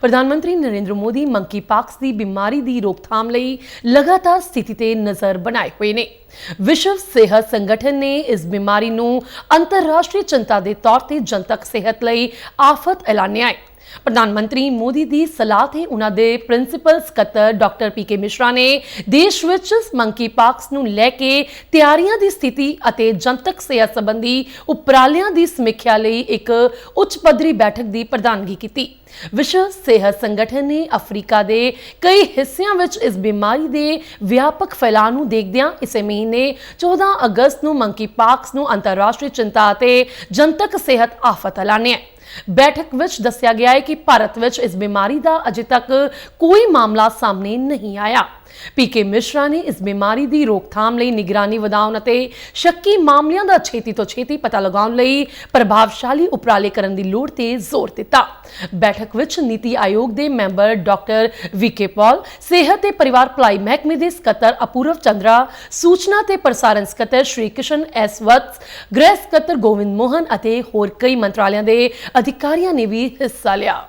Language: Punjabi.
ਪ੍ਰਧਾਨ ਮੰਤਰੀ ਨਰਿੰਦਰ ਮੋਦੀ ਮੰਕੀ ਪਾਕਸ ਦੀ ਬਿਮਾਰੀ ਦੀ ਰੋਕਥਾਮ ਲਈ ਲਗਾਤਾਰ ਸਥਿਤੀ ਤੇ ਨਜ਼ਰ ਬਣਾਏ ਹੋਏ ਨੇ। ਵਿਸ਼ਵ ਸਿਹਤ ਸੰਗਠਨ ਨੇ ਇਸ ਬਿਮਾਰੀ ਨੂੰ ਅੰਤਰਰਾਸ਼ਟਰੀ ਚਿੰਤਾ ਦੇ ਤੌਰ ਤੇ ਜਨਤਕ ਸਿਹਤ ਲਈ ਆਫਤ ਐਲਾਨਿਆ ਹੈ। ਪ੍ਰਧਾਨ ਮੰਤਰੀ ਮੋਦੀ ਦੀ ਸਲਾਹ ਤੇ ਉਹਨਾਂ ਦੇ ਪ੍ਰਿੰਸੀਪਲ ਸਕੱਤਰ ਡਾਕਟਰ ਪੀਕੇ ਮਿਸ਼ਰਾ ਨੇ ਦੇਸ਼ ਵਿੱਚ ਮੰਕੀ ਪਾਕਸ ਨੂੰ ਲੈ ਕੇ ਤਿਆਰੀਆਂ ਦੀ ਸਥਿਤੀ ਅਤੇ ਜਨਤਕ ਸਿਹਤ ਸੰਬੰਧੀ ਉਪਰਾਲਿਆਂ ਦੀ ਸਮੀਖਿਆ ਲਈ ਇੱਕ ਉੱਚ ਪੱਧਰੀ ਬੈਠਕ ਦੀ ਪ੍ਰਧਾਨਗੀ ਕੀਤੀ। ਵਿਸ਼ਵ ਸਿਹਤ ਸੰਗਠਨ ਨੇ ਅਫਰੀਕਾ ਦੇ ਕਈ ਹਿੱਸਿਆਂ ਵਿੱਚ ਇਸ ਬਿਮਾਰੀ ਦੇ ਵਿਆਪਕ ਫੈਲਾਅ ਨੂੰ ਦੇਖਦਿਆਂ ਇਸੇ ਮਹੀਨੇ 14 ਅਗਸਤ ਨੂੰ ਮੰਕੀ ਪਾਕਸ ਨੂੰ ਅੰਤਰਰਾਸ਼ਟਰੀ ਚਿੰਤਾ ਅਤੇ ਜਨਤਕ ਸਿਹਤ ਆਫਤ ਐਲਾਨਿਆ। ਬੈਠਕ ਵਿੱਚ ਦੱਸਿਆ ਗਿਆ ਹੈ ਕਿ ਭਾਰਤ ਵਿੱਚ ਇਸ ਬਿਮਾਰੀ ਦਾ ਅਜੇ ਤੱਕ ਕੋਈ ਮਾਮਲਾ ਸਾਹਮਣੇ ਨਹੀਂ ਆਇਆ। ਪੀਕੇ ਮਿਸ਼ਰਾ ਨੇ ਇਸ ਬਿਮਾਰੀ ਦੀ ਰੋਕਥਾਮ ਲਈ ਨਿਗਰਾਨੀ ਵਧਾਉਣ ਅਤੇ ਸ਼ੱਕੀ ਮਾਮਲਿਆਂ ਦਾ ਛੇਤੀ ਤੋਂ ਛੇਤੀ ਪਤਾ ਲਗਾਉਣ ਲਈ ਪ੍ਰਭਾਵਸ਼ਾਲੀ ਉਪਰਾਲੇ ਕਰਨ ਦੀ ਲੋੜ ਤੇ ਜ਼ੋਰ ਦਿੱਤਾ। ਬੈਠਕ ਵਿੱਚ ਨੀਤੀ ਆਯੋਗ ਦੇ ਮੈਂਬਰ ਡਾਕਟਰ ਵਿਕੇ ਪੌਲ, ਸਿਹਤ ਤੇ ਪਰਿਵਾਰ ਭਲਾਈ ਮਹਿਕਮੇ ਦੇ ਸਕੱਤਰ ਅਪੂਰਵ ਚੰਦਰਾ, ਸੂਚਨਾ ਤੇ ਪ੍ਰਸਾਰਣ ਸਕੱਤਰ ਸ਼੍ਰੀ ਕਿਸ਼ਨ ਐਸ ਵਤਸ, ਗ੍ਰਹਿ ਸਕੱਤਰ ਗੋਵਿੰਦ ਮੋਹਨ ਅਤੇ ਹੋਰ ਕਈ ਮੰਤਰਾਲਿਆਂ ਦੇ ਅਧਿਕਾਰੀਆਂ ਨੇ ਵੀ ਹਿੱਸਾ ਲਿਆ।